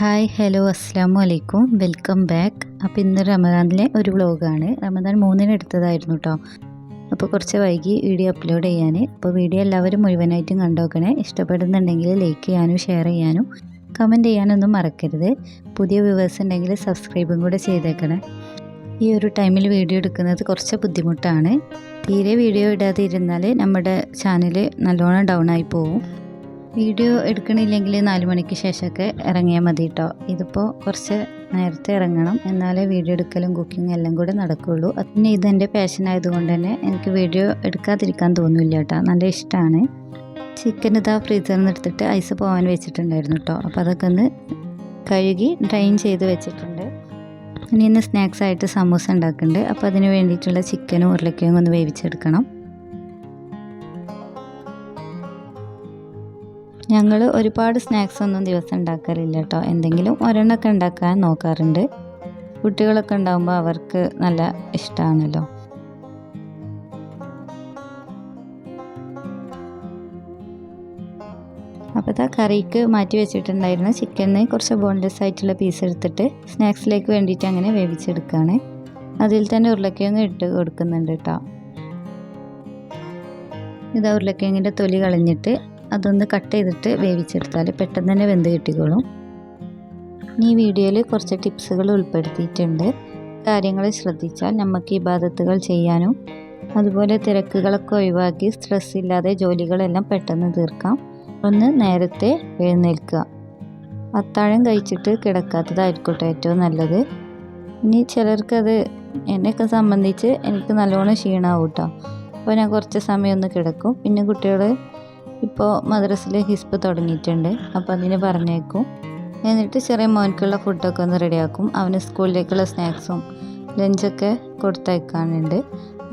Hi hello അസ്സാം വലൈക്കും welcome back അപ്പോൾ ഇന്ന് റമദാനിലെ ഒരു വ്ളോഗാണ് റമദാൻ മൂന്നിന് എടുത്തതായിരുന്നു കേട്ടോ അപ്പോൾ കുറച്ച് വൈകി വീഡിയോ അപ്ലോഡ് ചെയ്യാൻ അപ്പോൾ വീഡിയോ എല്ലാവരും മുഴുവനായിട്ടും കണ്ടോക്കണേ ഇഷ്ടപ്പെടുന്നുണ്ടെങ്കിൽ ലൈക്ക് ചെയ്യാനും ഷെയർ ചെയ്യാനും കമന്റ് ചെയ്യാനൊന്നും മറക്കരുത്. പുതിയ വ്യൂവേഴ്സ് ഉണ്ടെങ്കിൽ സബ്സ്ക്രൈബും കൂടെ ചെയ്തേക്കണേ. ഈ ഒരു ടൈമിൽ വീഡിയോ എടുക്കുന്നത് കുറച്ച് ബുദ്ധിമുട്ടാണ്. തീരെ വീഡിയോ ഇടാതിരുന്നാൽ നമ്മുടെ ചാനൽ നല്ലോണം ഡൗൺ ആയി പോകും വീഡിയോ എടുക്കണില്ലെങ്കിൽ നാല് മണിക്ക് ശേഷമൊക്കെ ഇറങ്ങിയാൽ മതി കേട്ടോ ഇതിപ്പോൾ കുറച്ച് നേരത്തെ ഇറങ്ങണം. എന്നാലേ വീഡിയോ എടുക്കലും കുക്കിംഗ് എല്ലാം കൂടെ നടക്കുകയുള്ളൂ പിന്നെ ഇതെന്റെ പാഷൻ ആയതുകൊണ്ട് തന്നെ എനിക്ക് വീഡിയോ എടുക്കാതിരിക്കാൻ തോന്നില്ല കേട്ടോ നല്ല ഇഷ്ടമാണ്. ചിക്കൻ ഇതാ ഫ്രീസറിൽ നിന്ന് എടുത്തിട്ട് ഐസ് പോകാൻ വെച്ചിട്ടുണ്ടായിരുന്നു കേട്ടോ അപ്പോൾ അതൊക്കെ ഒന്ന് കഴുകി ഡ്രൈൻ ചെയ്ത് വെച്ചിട്ടുണ്ട്. ഇനി ഇന്ന് സ്നാക്സ് ആയിട്ട് സമൂസ ഉണ്ടാക്കുന്നുണ്ട്. അപ്പോൾ അതിന് വേണ്ടിയിട്ടുള്ള ചിക്കനും ഉരുളക്കിഴങ്ങും ഒന്ന് വേവിച്ചെടുക്കണം. ഞങ്ങൾ ഒരുപാട് സ്നാക്സ് ഒന്നും ദിവസം ഉണ്ടാക്കാറില്ല കേട്ടോ എന്തെങ്കിലും ഒരെണ്ണമൊക്കെ ഉണ്ടാക്കാൻ നോക്കാറുണ്ട്. കുട്ടികളൊക്കെ ഉണ്ടാകുമ്പോൾ അവർക്ക് നല്ല ഇഷ്ടമാണല്ലോ അപ്പോൾ ഇതാ കറിക്ക് മാറ്റി വെച്ചിട്ടുണ്ടായിരുന്ന ചിക്കനിന് കുറച്ച് ബോൺലെസ് ആയിട്ടുള്ള പീസ് എടുത്തിട്ട് സ്നാക്സിലേക്ക് വേണ്ടിയിട്ട് അങ്ങനെ വേവിച്ചെടുക്കുകയാണ് അതിൽ തന്നെ ഉരുളക്കിഴങ്ങ് ഇട്ട് കൊടുക്കുന്നുണ്ട് കേട്ടോ ഇതാ ഉരുളക്കിഴങ്ങിന്റെ തൊലി കളഞ്ഞിട്ട് അതൊന്ന് കട്ട് ചെയ്തിട്ട് വേവിച്ചെടുത്താൽ പെട്ടെന്ന് തന്നെ വെന്ത് കിട്ടിക്കോളും. ഇനി ഈ വീഡിയോയിൽ കുറച്ച് ടിപ്സുകൾ ഉൾപ്പെടുത്തിയിട്ടുണ്ട്. കാര്യങ്ങൾ ശ്രദ്ധിച്ചാൽ നമുക്ക് ഈ ബാധത്തുകൾ ചെയ്യാനും അതുപോലെ തിരക്കുകളൊക്കെ ഒഴിവാക്കി സ്ട്രെസ് ഇല്ലാതെ ജോലികളെല്ലാം പെട്ടെന്ന് തീർക്കാം. ഒന്ന് നേരത്തെ എഴുന്നേൽക്കുക. അത്താഴം കഴിച്ചിട്ട് കിടക്കാത്തതായിരിക്കട്ടെ ഏറ്റവും നല്ലത്. ഇനി ചിലർക്കത് എന്നെയൊക്കെ സംബന്ധിച്ച് എനിക്ക് നല്ലോണം ക്ഷീണമാവും കേട്ടോ. അപ്പോൾ ഞാൻ കുറച്ച് സമയം ഒന്ന് കിടക്കും. പിന്നെ കുട്ടികൾ ഇപ്പോൾ മദ്രസിൽ ഹിസ്ബ് തുടങ്ങിയിട്ടുണ്ട്. അപ്പോൾ അതിന് പറഞ്ഞേക്കും. എന്നിട്ട് ചെറിയ മോനക്കുള്ള ഫുഡൊക്കെ ഒന്ന് റെഡിയാക്കും അവന് സ്കൂളിലേക്കുള്ള സ്നാക്സും ലഞ്ചൊക്കെ കൊടുത്തയക്കാനുണ്ട്.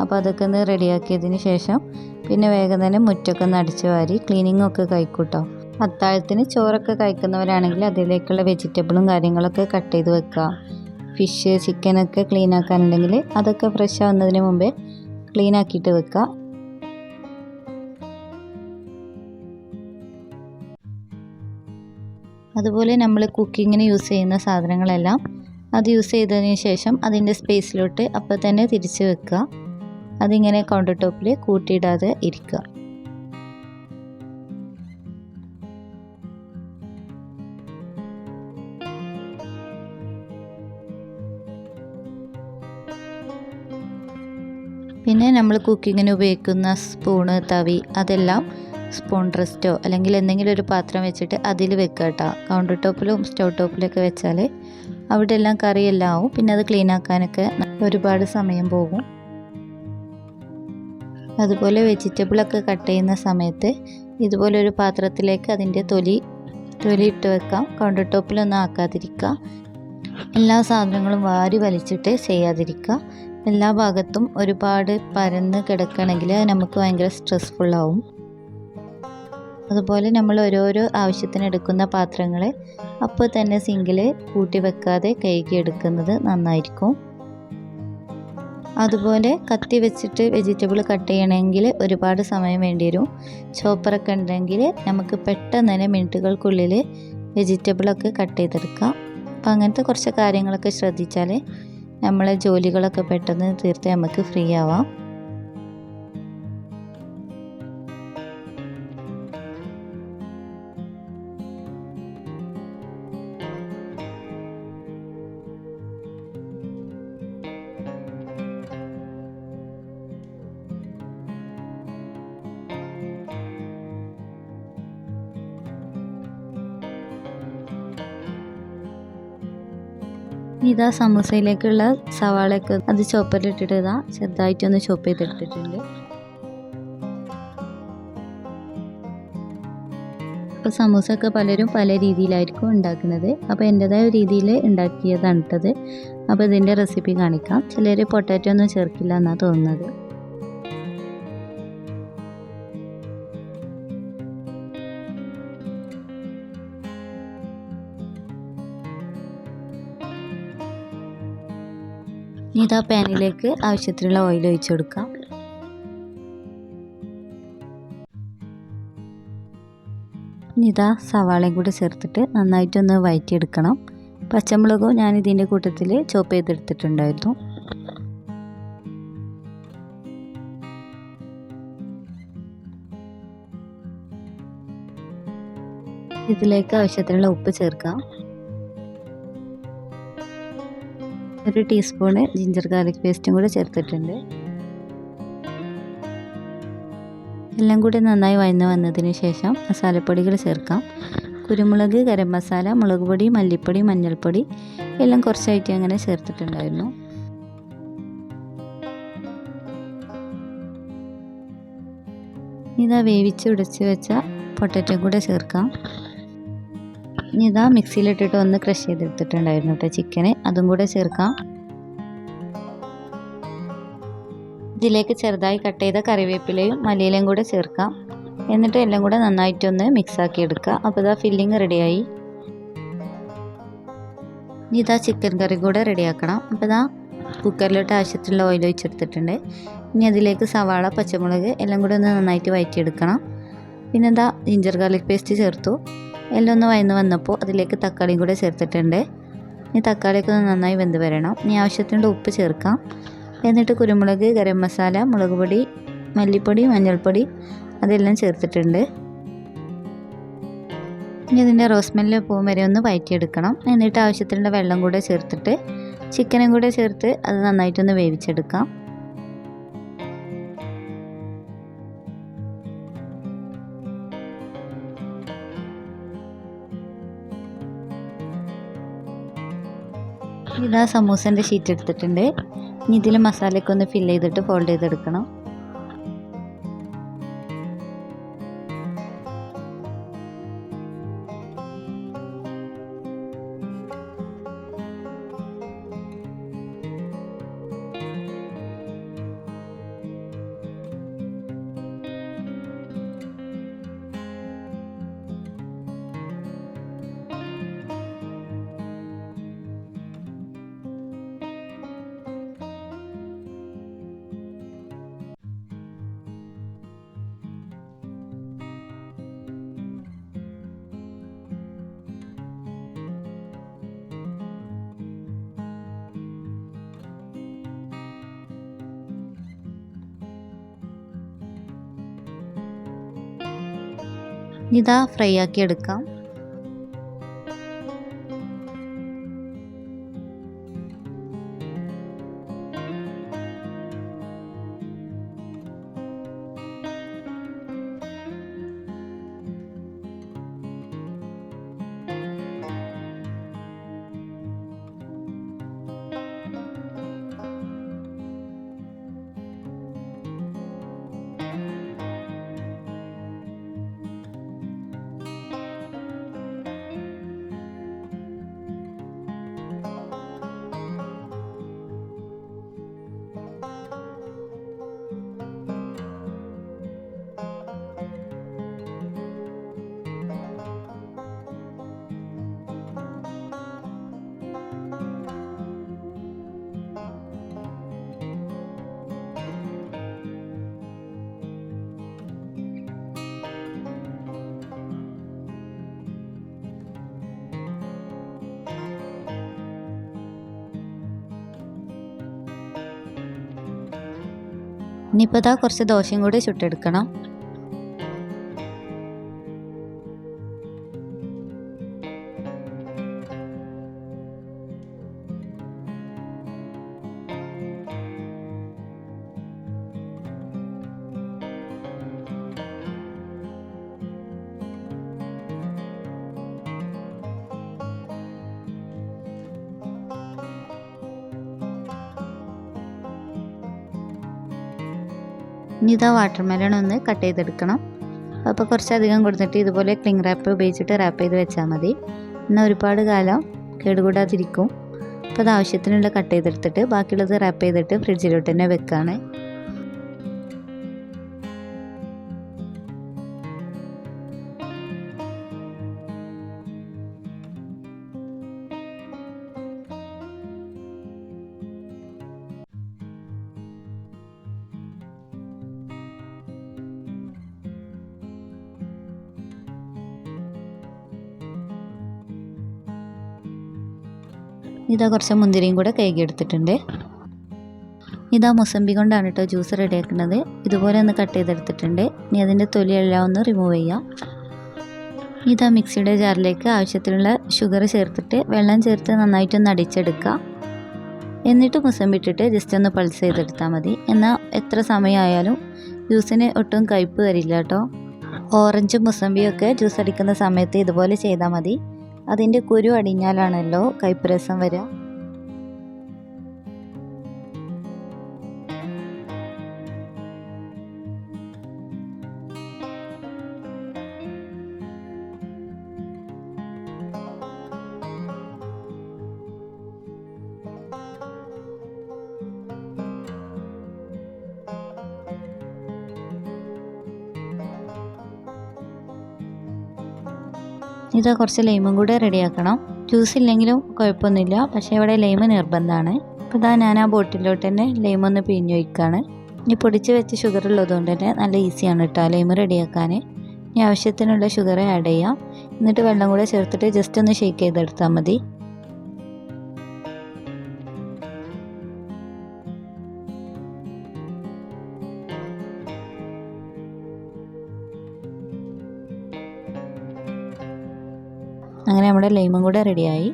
അപ്പോൾ അതൊക്കെ ഒന്ന് റെഡിയാക്കിയതിന് ശേഷം പിന്നെ വേഗം തന്നെ മുറ്റൊക്കെ ഒന്ന് അടിച്ച് വാരി ക്ലീനിങ് ഒക്കെ കഴിക്കൂട്ടോ. അത്താഴത്തിന് ചോറൊക്കെ കഴിക്കുന്നവരാണെങ്കിൽ അതിലേക്കുള്ള വെജിറ്റബിളും കാര്യങ്ങളൊക്കെ കട്ട് ചെയ്ത് വെക്കുക. ഫിഷ് ചിക്കനൊക്കെ ക്ലീൻ ആക്കാനുണ്ടെങ്കിൽ അതൊക്കെ ഫ്രഷ് ആവുന്നതിന് മുമ്പേ ക്ലീൻ ആക്കിയിട്ട് വെക്കുക. അതുപോലെ നമ്മൾ കുക്കിങ്ങിന് യൂസ് ചെയ്യുന്ന സാധനങ്ങളെല്ലാം അത് യൂസ് ചെയ്തതിന് ശേഷം അതിന്റെ സ്പേസിലോട്ട് അപ്പോൾ തന്നെ തിരിച്ച് വെക്കുക. അതിങ്ങനെ കൗണ്ടർ ടോപ്പിൽ കൂട്ടിയിടാതെ ഇരിക്കുക. പിന്നെ നമ്മൾ കുക്കിങ്ങിന് ഉപയോഗിക്കുന്ന സ്പൂണ് തവി അതെല്ലാം സ്പൂൺ റെസ്റ്റോ അല്ലെങ്കിൽ എന്തെങ്കിലും ഒരു പാത്രം വെച്ചിട്ട് അതിൽ വെക്കുക കേട്ടോ. കൗണ്ടർ ടോപ്പിലും സ്റ്റവ് ടോപ്പിലൊക്കെ വെച്ചാൽ അവിടെ എല്ലാം കറിയെല്ലാം ആവും. പിന്നെ അത് ക്ലീൻ ആക്കാനൊക്കെ ഒരുപാട് സമയം പോകും. അതുപോലെ വെജിറ്റബിളൊക്കെ കട്ട് ചെയ്യുന്ന സമയത്ത് ഇതുപോലെ ഒരു പാത്രത്തിലേക്ക് അതിന്റെ തൊലി തൊലി ഇട്ട് വെക്കാം. കൗണ്ടർ ടോപ്പിലൊന്നും ആക്കാതിരിക്കുക. എല്ലാ സാധനങ്ങളും വാരി വലിച്ചിട്ട് ചെയ്യാതിരിക്കുക. എല്ലാ ഭാഗത്തും ഒരുപാട് പരന്ന് കിടക്കണമെങ്കിൽ നമുക്ക് ഭയങ്കര സ്ട്രെസ്ഫുള്ളാവും അതുപോലെ നമ്മൾ ഓരോരോ ആവശ്യത്തിന് എടുക്കുന്ന പാത്രങ്ങൾ അപ്പോൾ തന്നെ സിങ്കിൽ കൂട്ടി വെക്കാതെ കഴുകിയെടുക്കുന്നത് നന്നായിരിക്കും. അതുപോലെ കത്തി വെച്ചിട്ട് വെജിറ്റബിൾ കട്ട് ചെയ്യണമെങ്കിൽ ഒരുപാട് സമയം വേണ്ടി വരും. ചോപ്പറൊക്കെ ഉണ്ടെങ്കിൽ നമുക്ക് പെട്ടെന്ന് തന്നെ മിനിറ്റുകൾക്കുള്ളിൽ വെജിറ്റബിളൊക്കെ കട്ട് ചെയ്തെടുക്കാം. അപ്പോൾ അങ്ങനത്തെ കുറച്ച് കാര്യങ്ങളൊക്കെ ശ്രദ്ധിച്ചാൽ നമ്മളെ ജോലികളൊക്കെ പെട്ടെന്ന് തീർത്ത് നമുക്ക് ഫ്രീ ആവാം. ഇതാ സമൂസയിലേക്കുള്ള സവാളയൊക്കെ അത് ചോപ്പറിലിട്ടിട്ട് ഇതാ ചെറുതായിട്ടൊന്ന് ചോപ്പ് ചെയ്തെടുത്തിട്ടുണ്ട്. അപ്പോൾ ഒക്കെ പലരും പല രീതിയിലായിരിക്കും ഉണ്ടാക്കുന്നത്. അപ്പോൾ എന്റെതായ രീതിയിൽ ഉണ്ടാക്കിയതാണ് അപ്പൊ അപ്പോൾ ഇതിന്റെ റെസിപ്പി കാണിക്കാം. ചിലർ പൊട്ടാറ്റോ ഒന്നും ചേർക്കില്ല എന്നാണ് തോന്നുന്നത്. ഇനി ഇതാ പാനിലേക്ക് ആവശ്യത്തിനുള്ള ഓയിൽ ഒഴിച്ചു കൊടുക്കാം. ഇനി ഇതാ സവാളയും കൂടി ചേർത്തിട്ട് നന്നായിട്ടൊന്ന് വഴറ്റിയെടുക്കണം പച്ചമുളകും ഞാൻ ഇതിന്റെ കൂട്ടത്തിൽ ചോപ്പ് ചെയ്തെടുത്തിട്ടുണ്ടായിരുന്നു. ഇതിലേക്ക് ആവശ്യത്തിനുള്ള ഉപ്പ് ചേർക്കാം. ഒരു ടീസ്പൂണ് ജിഞ്ചർ ഗാർലിക് പേസ്റ്റും കൂടെ ചേർത്തിട്ടുണ്ട്. എല്ലാം കൂടി നന്നായി വഴന്ന് വന്നതിന് ശേഷം മസാലപ്പൊടികൾ ചേർക്കാം. കുരുമുളക് ഗരം മസാല മുളക് പൊടി മല്ലിപ്പൊടി മഞ്ഞൾപ്പൊടി എല്ലാം കുറച്ചായിട്ട് അങ്ങനെ ചേർത്തിട്ടുണ്ടായിരുന്നു. ഇതാ വേവിച്ച് ഉടച്ച് വെച്ച പൊട്ടറ്റോ കൂടെ ചേർക്കാം. ഇനി ഇതാ മിക്സിയിലിട്ടിട്ട് ഒന്ന് ക്രഷ് ചെയ്തെടുത്തിട്ടുണ്ടായിരുന്നു കേട്ടോ ചിക്കന് അതും കൂടെ ചേർക്കാം. ഇതിലേക്ക് ചെറുതായി കട്ട് ചെയ്ത കറിവേപ്പിലയും മല്ലിയിലയും കൂടെ ചേർക്കാം. എന്നിട്ട് എല്ലാം കൂടെ നന്നായിട്ടൊന്ന് മിക്സ് ആക്കി എടുക്കുക. അപ്പോൾ ഇതാ ഫില്ലിങ് റെഡിയായി ഇനി ഇതാ ചിക്കൻ കറി കൂടെ റെഡിയാക്കണം അപ്പോൾ ഇതാ കുക്കറിലോട്ട് ആവശ്യത്തിലുള്ള ഓയിൽ ഒഴിച്ചെടുത്തിട്ടുണ്ട്. ഇനി അതിലേക്ക് സവാള പച്ചമുളക് എല്ലാം കൂടെ ഒന്ന് നന്നായിട്ട് വഴറ്റിയെടുക്കണം പിന്നെന്താ ജിഞ്ചർ ഗാർലിക് പേസ്റ്റ് ചേർത്തു. എല്ലാം ഒന്ന് വയന്ന് വന്നപ്പോൾ അതിലേക്ക് തക്കാളിയും കൂടെ ചേർത്തിട്ടുണ്ട്. ഇനി തക്കാളിയൊക്കെ ഒന്ന് നന്നായി വെന്ത് വരണം. ഇനി ആവശ്യത്തിനുള്ള ഉപ്പ് ചേർക്കാം. എന്നിട്ട് കുരുമുളക് ഗരം മസാല മുളക് പൊടി മല്ലിപ്പൊടി മഞ്ഞൾപ്പൊടി അതെല്ലാം ചേർത്തിട്ടുണ്ട്. ഇനി ഇതിന്റെ റോസ്മെല്ലിൽ പോകും വരെ ഒന്ന് വയറ്റിയെടുക്കണം. എന്നിട്ട് ആവശ്യത്തിനുള്ള വെള്ളം കൂടെ ചേർത്തിട്ട് ചിക്കനും കൂടെ ചേർത്ത് അത് നന്നായിട്ടൊന്ന് വേവിച്ചെടുക്കാം. ഇതാ സമൂസന്റെ ഷീറ്റ് എടുത്തിട്ടുണ്ട്. ഇനി ഇതിൽ മസാലയൊക്കെ ഒന്ന് ഫില്ല് ചെയ്തിട്ട് ഫോൾഡ് ചെയ്തെടുക്കണം. ഇതാ ഫ്രൈ ആക്കി എടുക്കാം. ഇനിയിപ്പോൾ ഇതാ കുറച്ച് ദോശയും കൂടി ചുട്ടെടുക്കണം. ഇനി ഇതാ വാട്ടർ മെലൺ ഒന്ന് കട്ട് ചെയ്തെടുക്കണം. അപ്പോൾ കുറച്ചധികം കൊടുത്തിട്ട് ഇതുപോലെ ക്ലിങ് റാപ്പ് ഉപയോഗിച്ചിട്ട് റാപ്പ് ചെയ്ത് വെച്ചാൽ മതി. എന്നാൽ ഒരുപാട് കാലം കേടുകൂടാതിരിക്കും. അപ്പോൾ അത് ആവശ്യത്തിനുള്ള കട്ട് ചെയ്തെടുത്തിട്ട് ബാക്കിയുള്ളത് റാപ്പ് ചെയ്തിട്ട് ഫ്രിഡ്ജിലോട്ട് തന്നെ വെക്കുകയാണ് ഇതാ കുറച്ച് മുന്തിരിയും കൂടെ കഴുകി എടുത്തിട്ടുണ്ട്. ഇതാ മുസമ്പി കൊണ്ടാണ് കേട്ടോ ജ്യൂസ് റെഡിയാക്കുന്നത്. ഇതുപോലെ ഒന്ന് കട്ട് ചെയ്തെടുത്തിട്ടുണ്ട്. ഇനി അതിന്റെ തൊലിയെല്ലാം ഒന്ന് റിമൂവ് ചെയ്യാം. ഇതാ മിക്സിയുടെ ജാറിലേക്ക് ആവശ്യത്തിനുള്ള ഷുഗർ ചേർത്തിട്ട് വെള്ളം ചേർത്ത് നന്നായിട്ടൊന്ന് അടിച്ചെടുക്കുക. എന്നിട്ട് മുസമ്പി ഇട്ടിട്ട് ജസ്റ്റ് ഒന്ന് പൾസ് ചെയ്തെടുത്താൽ മതി. എന്നാൽ എത്ര സമയമായാലും ജ്യൂസിന് ഒട്ടും കയ്പ്പ് വരില്ല കേട്ടോ ഓറഞ്ചും മുസമ്പിയൊക്കെ ജ്യൂസ് അടിക്കുന്ന സമയത്ത് ഇതുപോലെ ചെയ്താൽ മതി. അതിന്റെ കുരു അടിഞ്ഞാലാണല്ലോ കൈപ്പുരസം രസം വരിക. ഇത് കുറച്ച് ലൈമും കൂടെ റെഡിയാക്കണം ജ്യൂസ് ഇല്ലെങ്കിലും കുഴപ്പമൊന്നുമില്ല. പക്ഷേ ഇവിടെ ലൈമ് നിർബന്ധമാണ്. അപ്പോൾ ഇതാ ഞാൻ ആ ബോട്ടിലോട്ട് തന്നെ ലൈം ഒന്ന് പിഴിഞ്ഞ് വയ്ക്കുകയാണ് ഇനി പൊടിച്ച് വെച്ച് ഷുഗർ ഉള്ളതുകൊണ്ട് തന്നെ നല്ല ഈസിയാണ് കേട്ടോ ലൈമ് റെഡിയാക്കാൻ ഇനി ആവശ്യത്തിനുള്ള ഷുഗർ ആഡ് ചെയ്യാം. എന്നിട്ട് വെള്ളം കൂടെ ചേർത്തിട്ട് ജസ്റ്റ് ഒന്ന് ഷേക്ക് ചെയ്തെടുത്താൽ മതി. അങ്ങനെ നമ്മുടെ ലൈമും കൂടെ റെഡിയായി.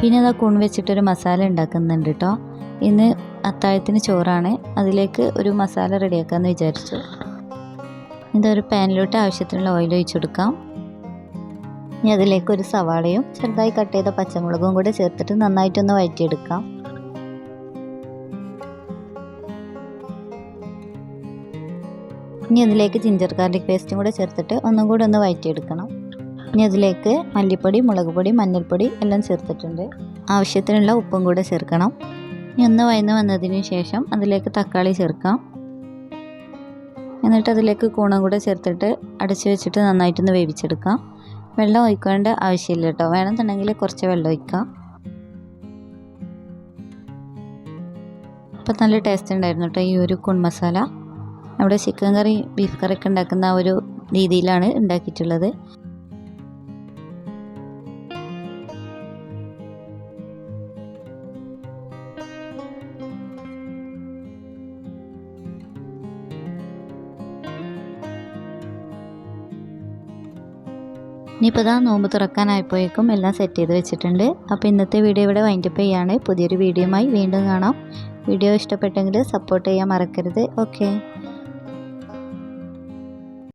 പിന്നെ അതാ കൂൺ വെച്ചിട്ടൊരു മസാല ഉണ്ടാക്കുന്നുണ്ട് കേട്ടോ ഇന്ന് അത്താഴത്തിന് ചോറാണ്. അതിലേക്ക് ഒരു മസാല റെഡിയാക്കാമെന്ന് വിചാരിച്ചു. ഇതൊരു പാനിലോട്ട് ആവശ്യത്തിനുള്ള ഓയിൽ ഒഴിച്ചു കൊടുക്കാം. ഇനി അതിലേക്ക് ഒരു സവാളയും ചെറുതായി കട്ട് ചെയ്ത പച്ചമുളകും കൂടെ ചേർത്തിട്ട് നന്നായിട്ടൊന്ന് വഴറ്റിയെടുക്കാം. ഇനി അതിലേക്ക് ജിഞ്ചർ ഗാർലിക് പേസ്റ്റും കൂടെ ചേർത്തിട്ട് ഒന്നും കൂടെ ഒന്ന് വഴറ്റിയെടുക്കണം. ഇനി അതിലേക്ക് മല്ലിപ്പൊടി മുളക് പൊടി മഞ്ഞൾപ്പൊടി എല്ലാം ചേർത്തിട്ടുണ്ട്. ആവശ്യത്തിനുള്ള ഉപ്പും കൂടെ ചേർക്കണം. ഇനി ഒന്ന് വയന്ന് വന്നതിന് ശേഷം അതിലേക്ക് തക്കാളി ചേർക്കാം. എന്നിട്ട് അതിലേക്ക് കൂണം കൂടെ ചേർത്തിട്ട് അടച്ചു വെച്ചിട്ട് നന്നായിട്ടൊന്ന് വേവിച്ചെടുക്കാം. വെള്ളം ഒഴിക്കേണ്ട ആവശ്യമില്ല കേട്ടോ. വേണമെന്നുണ്ടെങ്കിൽ കുറച്ച് വെള്ളം ഒഴിക്കാം. അപ്പം നല്ല ടേസ്റ്റ് ഉണ്ടായിരുന്നു കേട്ടോ ഈ ഒരു കുൺ മസാല. അവിടെ ചിക്കൻ കറി ബീഫ് കറി ഒക്കെ ഉണ്ടാക്കുന്ന ആ ഒരു രീതിയിലാണ് ഉണ്ടാക്കിയിട്ടുള്ളത്. ഇനിയിപ്പോൾ ഇതാ നോമ്പ് തുറക്കാനായപ്പോഴേക്കും എല്ലാം സെറ്റ് ചെയ്ത് വെച്ചിട്ടുണ്ട്. അപ്പോൾ ഇന്നത്തെ വീഡിയോ ഇവിടെ വൈൻഡപ്പ് ചെയ്യാണ്. പുതിയൊരു വീഡിയോയുമായി വീണ്ടും കാണാം. വീഡിയോ ഇഷ്ടപ്പെട്ടെങ്കിൽ സപ്പോർട്ട് ചെയ്യാൻ മറക്കരുത്. ഓക്കെ